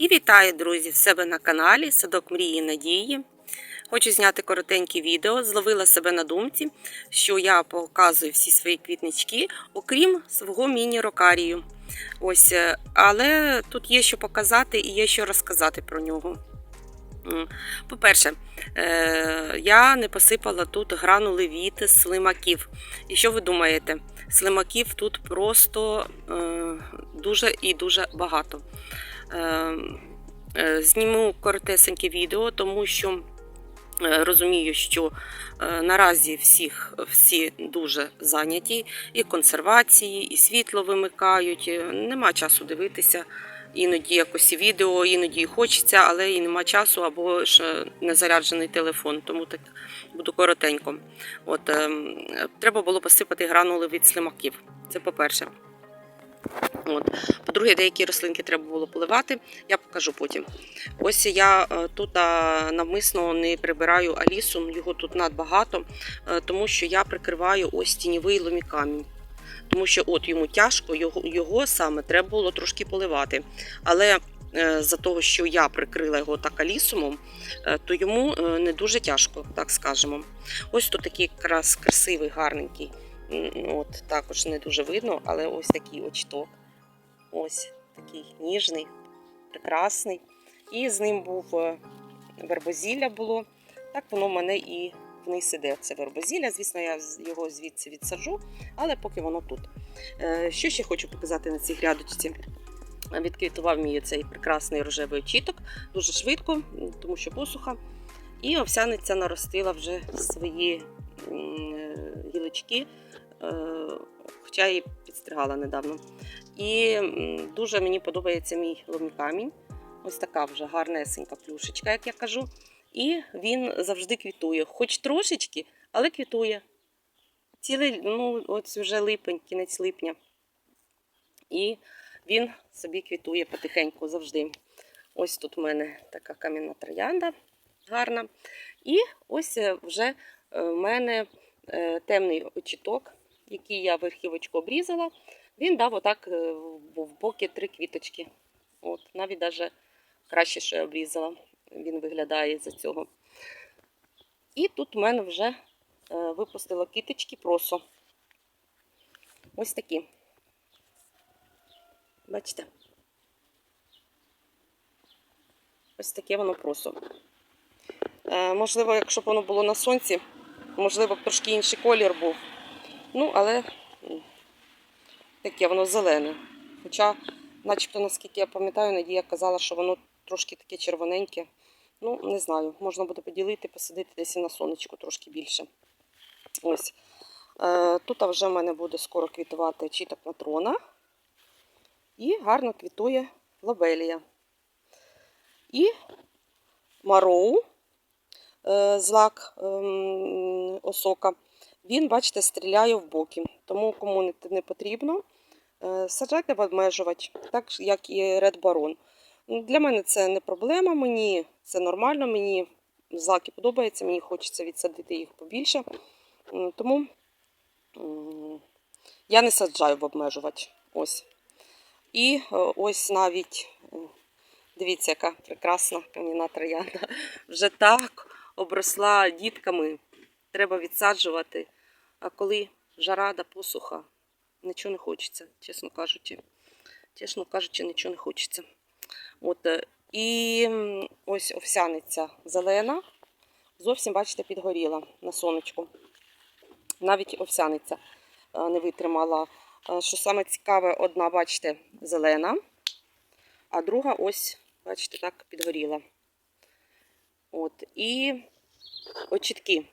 І вітаю, друзі, в себе на каналі Садок Мрії Надії. Хочу зняти коротеньке відео. Зловила себе на думці, що я показую всі свої квітнички, окрім свого міні-рокарію. Ось, е, але тут є що показати і є що розказати про нього. По-перше, е, я не посипала тут гранули від слимаків. І що ви думаєте? Слимаків тут просто е, дуже і дуже багато. Е, е, Зніму коротесеньке відео, тому що е, розумію, що е, наразі всіх всі дуже зайняті, і консервації, і світло вимикають. е, Нема часу дивитися. Іноді якось і відео, іноді хочеться, але і нема часу, або ж не заряджений телефон, тому так буду коротенько. От, ем, треба було посипати гранули від слимаків. Це по-перше. По-друге, деякі рослинки треба було поливати, я покажу потім. Ось я е, тут навмисно не прибираю алісу, його тут надбагато, е, тому що я прикриваю ось тіньовий ломікамінь. Тому що от йому тяжко, його, його саме треба було трошки поливати. Але е, за того, що я прикрила його так алісумом, то йому не дуже тяжко, так скажемо. Ось тут такий якраз красивий, гарненький. От також не дуже видно, але ось такий очток. Ось такий ніжний, прекрасний. І з ним був е, вербозілля було. Так воно в мене і вниз іде. Це вербозілля. Звісно, я його звідси відсаджу, але поки воно тут. Е, Що ще хочу показати на цій грядочці? Відквітував мій цей прекрасний рожевий очіток дуже швидко, тому що посуха. І овсяниця наростила вже свої гілочки, хоча її підстригала недавно. І дуже мені подобається мій ломікамінь. Ось така вже гарнесенька плюшечка, як я кажу. І він завжди квітує, хоч трошечки, але квітує. Цілий, ну, ось вже липень, кінець липня. І він собі квітує потихеньку завжди. Ось тут у мене така кам'яна троянда гарна. І ось е, вже е, в мене е, темний очіток, який я верхівочку обрізала. Він дав отак е, в в боки три квіточки. От, навіть даже краще, що я обрізала. Він виглядає за цього. І тут у мене вже е, випустила кіточки просо. Ось такі. Бачите? Ось таке воно просо. Е, можливо, якщо б воно було на сонці, можливо, б трошки інший колір був. Ну, але таке воно зелене. Хоча, начебто, наскільки я пам'ятаю, Надія казала, що воно трошки таке червоненьке. Ну, не знаю, можна буде поділити, посадити десь і на сонечку трошки більше. Ось. Е, тут вже в мене буде скоро квітувати чіток матрона. І гарно квітує лобелія. І мароу, е, злак ем, осока, він, бачите, стріляє в боки. Тому кому не, потрібно, е, саджайте в обмежувач, так як і Red Baron. Ну, Для мене це не проблема, мені це нормально, мені злаки подобаються, мені хочеться відсадити їх побільше. Тому я не саджаю в обмежувач. Ось. І е, ось навіть, е, дивіться, яка прекрасна кам'яна троянда. Вже так обросла дітками. Треба відсаджувати. А коли жара да посуха, нічого не хочеться, чесно кажучи. Чесно кажучи, нічого не хочеться. От, е, і ось овсяниця зелена. Зовсім, бачите, підгоріла на сонечку. Навіть овсяниця е, не витримала. Е, Що саме цікаве, одна, бачите, зелена, а друга ось, бачите, так підгоріла. От. І очітки.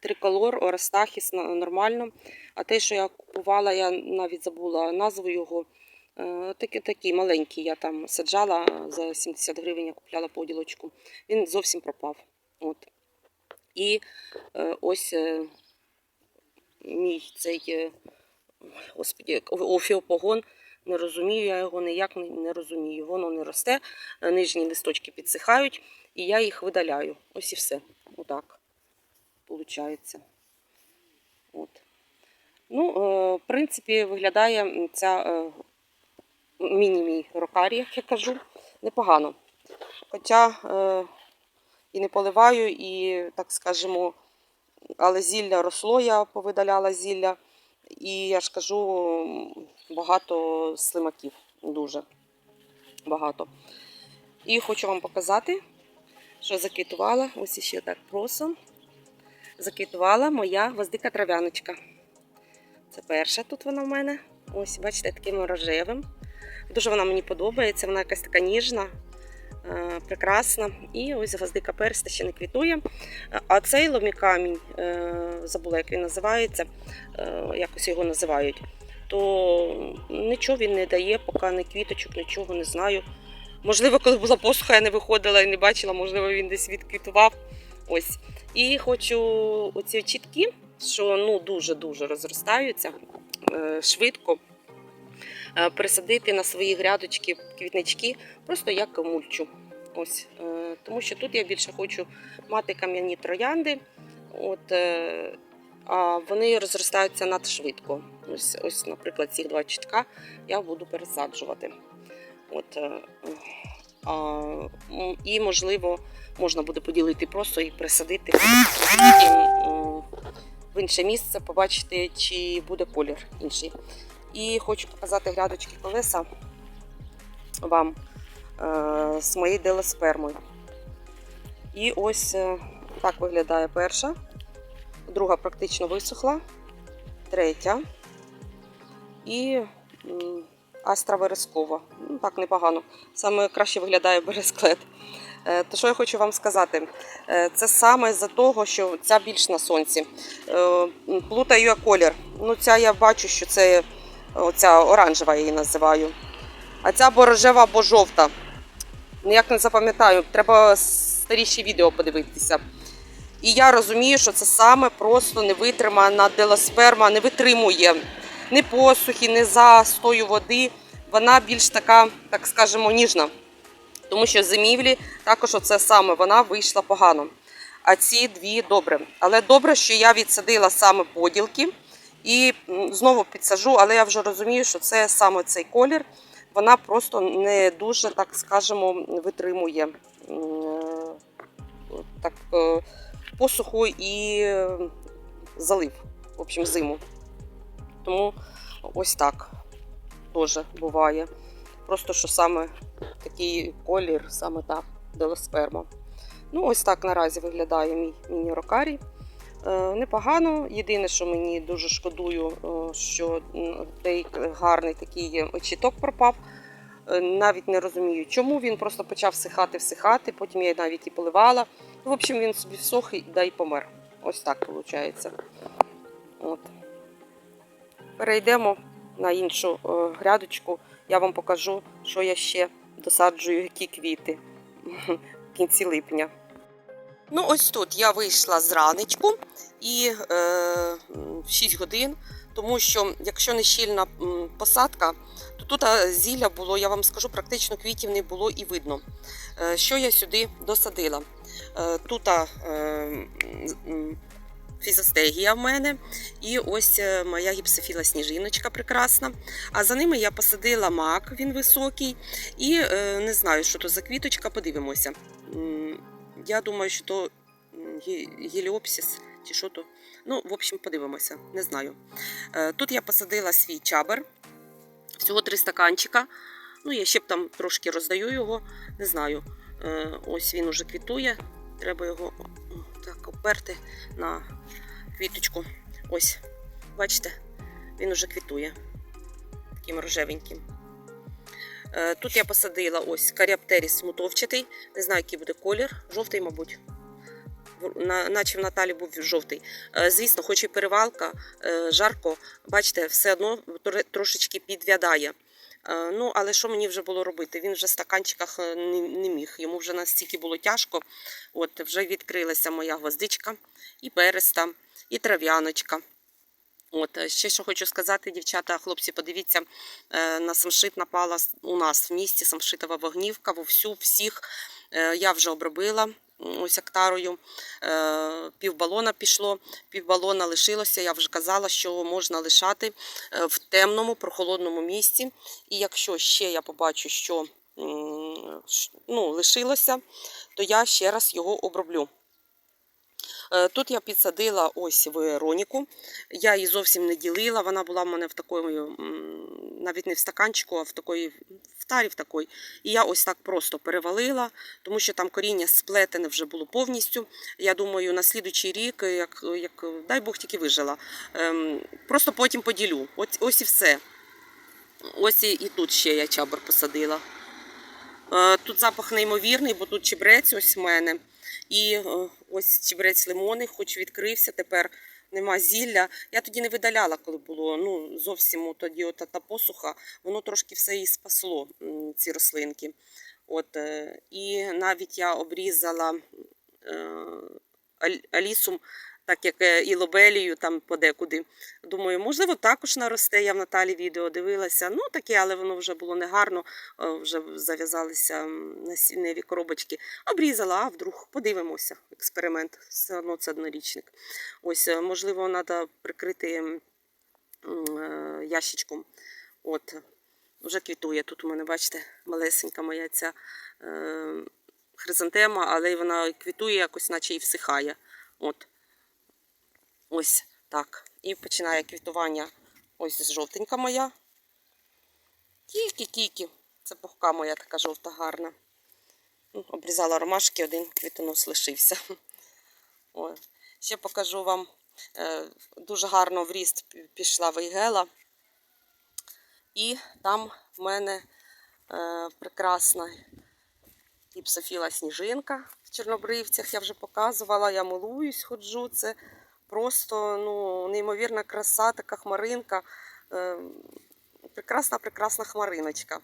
Триколор, Орестахіс нормально. А те, що я купувала, я навіть забула назву його. Е, Такі, такі маленькі, я там саджала за 70 гривень, я купляла поділочку. Він зовсім пропав. От. І е, ось е, мій цей, господі, офіопогон. Не розумію, я його ніяк не, розумію. Воно не росте, нижні листочки підсихають, і я їх видаляю. Ось і все. Отак. Получається. От. Ну, е, в принципі, виглядає ця е, міні-мій рокарі, як я кажу, непогано. Хоча е, і не поливаю, і, так скажемо, але зілля росло, я повидаляла зілля. І я ж кажу, багато слимаків. Дуже багато. І хочу вам показати, що заквітувала. Ось ще так просто. Заквітувала моя гвоздика трав'яночка. Це перша тут вона в мене. Ось, бачите, таким рожевим. Дуже вона мені подобається, вона якась така ніжна, е, прекрасна. І ось гвоздика перста ще не квітує. А цей ломікамінь, е, забула, як він називається, е, якось його називають, то нічого він не дає, поки не квіточок, нічого не знаю. Можливо, коли була посуха, я не виходила і не бачила, можливо, він десь відквітував. Ось. І хочу оці чіткі, що ну дуже-дуже розростаються е, швидко. е, Присадити на свої грядочки квітнички, просто як мульчу. Ось, е, тому що тут я більше хочу мати кам'яні троянди, от, а вони розростаються надшвидко. Ось, ось, наприклад, ці два чітка я буду пересаджувати. От, і, можливо, можна буде поділити просто і присадити в інше місце, побачити, чи буде колір інший. І хочу показати грядочки колеса вам е, з моєю делоспермою. І ось е, так виглядає перша, друга практично висохла, третя і астра верескова. Ну, так непогано. Саме краще виглядає бересклет. Е, То що я хочу вам сказати? Е, Це саме за того, що ця більш на сонці. Е, Плутаю я колір. Ну, ця я бачу, що це оця оранжева я її називаю. А ця або рожева, або жовта. Ніяк не запам'ятаю, треба старіші відео подивитися. І я розумію, що це саме просто невитримана делосперма, не витримує ні посухи, ні застою води. Вона більш така, так скажемо, ніжна. Тому що зимівлі також оце саме вона вийшла погано. А ці дві добре. Але добре, що я відсадила саме поділки і знову підсажу, але я вже розумію, що це саме цей колір. Вона просто не дуже, так скажемо, витримує е, так, е, посуху і залив, в общем, зиму. Тому ось так теж буває. Просто що саме такий колір, саме та делосперма. Ну, ось так наразі виглядає мій міні-рокарій. Е, непогано. Єдине, що мені дуже шкодую, е, що цей гарний такий очіток пропав. Е, Навіть не розумію, чому він просто почав всихати, всихати, потім я навіть і поливала. В общем, він собі всох і да й помер. Ось так виходить. От. Перейдемо на іншу е, грядочку. Я вам покажу, що я ще досаджую, які квіти в кінці липня. Ну, ось тут я вийшла зранечку і е, 6 годин, тому що якщо не щільна посадка, то тут зілля було, я вам скажу, практично квітів не було і видно. Е, що я сюди досадила? Е, тут е, фізостегія в мене, і ось е, моя гіпсофіла сніжиночка прекрасна. А за ними я посадила мак, він високий, і е, не знаю, що то за квіточка, подивимося. Я думаю, що то геліопсис чи що то. Ну, в общем, подивимося, не знаю. Е, Тут я посадила свій чабер, всього три стаканчика. Ну, я ще б там трошки роздаю його, не знаю. Ось він уже квітує. Треба його так оперти на квіточку. Ось, бачите, він уже квітує таким рожевеньким. Е, Тут я посадила ось каріаптеріс мутовчатий. Не знаю, який буде колір. Жовтий, мабуть. На, наче в Наталі був жовтий. Е, Звісно, хоч і перевалка, е, жарко, бачите, все одно трошечки підвядає. Е, Ну, але що мені вже було робити? Він вже в стаканчиках е, не, не міг. Йому вже настільки було тяжко. От вже відкрилася моя гвоздичка, і береста, і трав'яночка. От е, ще що хочу сказати, дівчата, хлопці, подивіться, на самшит напала у нас в місті самшитова вогнівка, вовсю всіх. Я вже обробила ось актарою. Е, Півбалона пішло, півбалона лишилося. Я вже казала, що можна лишати е, в темному, прохолодному місці. І якщо ще я побачу, що ну, лишилося, то я ще раз його оброблю. Е, Тут я підсадила ось Вероніку. Я її зовсім не ділила. Вона була в мене в такої, м, навіть не в стаканчику, а в такої в тарі в такої. І я ось так просто перевалила, тому що там коріння сплетене вже було повністю. Я думаю, на слідуючий рік, як, як дай Бог тільки вижила. Ем, просто потім поділю. Ось, ось і все. Ось і, і тут ще я чабр посадила. Е, Тут запах неймовірний, бо тут чебрець ось в мене. І е, ось чебрець лимонний, хоч відкрився, тепер нема зілля. Я тоді не видаляла, коли було ну, зовсім тоді от та посуха, воно трошки все і спасло, ці рослинки. От, е, і навіть я обрізала е, алісум, так як е, і лобелію там подекуди. Думаю, можливо, також наросте. Я в Наталі відео дивилася. Ну таке, але воно вже було негарно, вже зав'язалися насінневі коробочки. Обрізала, а вдруг подивимося. Експеримент. Все одно це однорічник. Ось, е, можливо, треба прикрити е, ящичком. От, вже квітує. Тут у мене, бачите, малесенька моя ця е, хризантема, але вона квітує якось, наче і всихає. От. Ось так. І починає квітування. Ось жовтенька моя. Тільки-тільки. Це пухка моя така жовта гарна. Ну, Обрізала ромашки, один квітонос лишився. О, ще покажу вам. е, Дуже гарно в ріст пі- пішла вейгела. І там в мене е, прекрасна гіпсофіла сніжинка в чорнобривцях. Я вже показувала, я милуюсь, ходжу. Це просто ну, неймовірна краса, така хмаринка. Е, прекрасна, прекрасна хмариночка.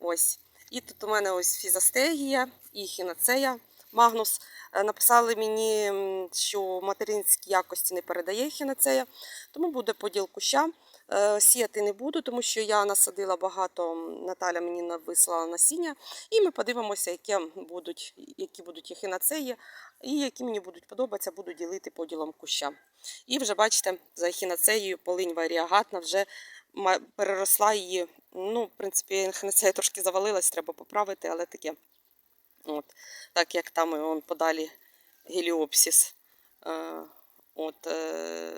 Ось. І тут у мене ось фізастегія і хінацея. Магнус Е, написали мені, що материнські якості не передає хінацея, тому буде поділ куща. Е, Сіяти не буду, тому що я насадила багато, Наталя мені на- вислала насіння, і ми подивимося, які будуть, які будуть ехінацеї, і які мені будуть подобатися, буду ділити поділом куща. І вже бачите, за ехінацеєю полинь варіагатна вже переросла її. Ну, в принципі, ехінацея трошки завалилась, треба поправити, але таке. От, так як там і он подалі геліопсіс. Е, от, е,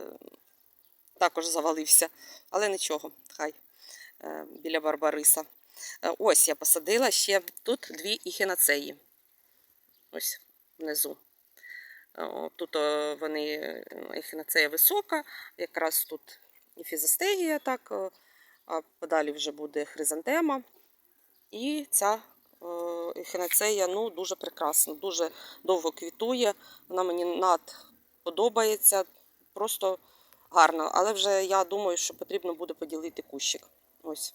також завалився. Але нічого, хай е, біля Барбариса. Е, ось я посадила ще тут дві іхінацеї. Ось внизу. Е, Тут вони ехінацея висока, якраз тут і фізостегія, так, а подалі вже буде хризантема. І ця ехінацея ну, дуже прекрасна, дуже довго квітує. Вона мені над подобається, просто гарно. Але вже я думаю, що потрібно буде поділити кущик. Ось.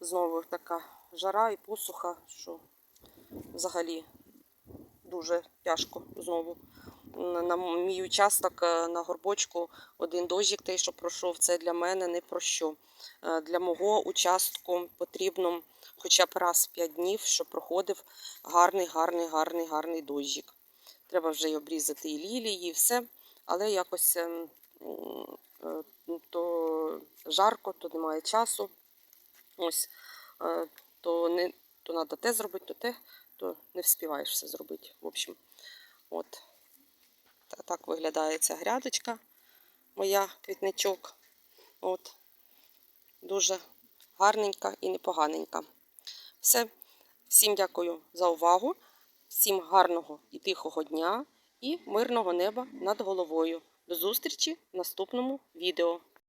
Знову така жара і посуха, що взагалі дуже тяжко знову. На мій участок е, на горбочку один дощик, той, що пройшов, це для мене не про що. Е, Для мого участку потрібно хоча б раз в 5 днів, щоб проходив гарний, гарний, гарний, гарний дощик. Треба вже й обрізати і лілії, і все. Але якось ем, е, то жарко, то немає часу. Ось, е, то не то треба те зробити, то те, то не вспіваєш все зробити. В общем, от. Та- Так виглядає ця грядочка, моя квітничок. От. Дуже гарненька і непоганенька. Все. Всім дякую за увагу. Всім гарного і тихого дня і мирного неба над головою. До зустрічі в наступному відео.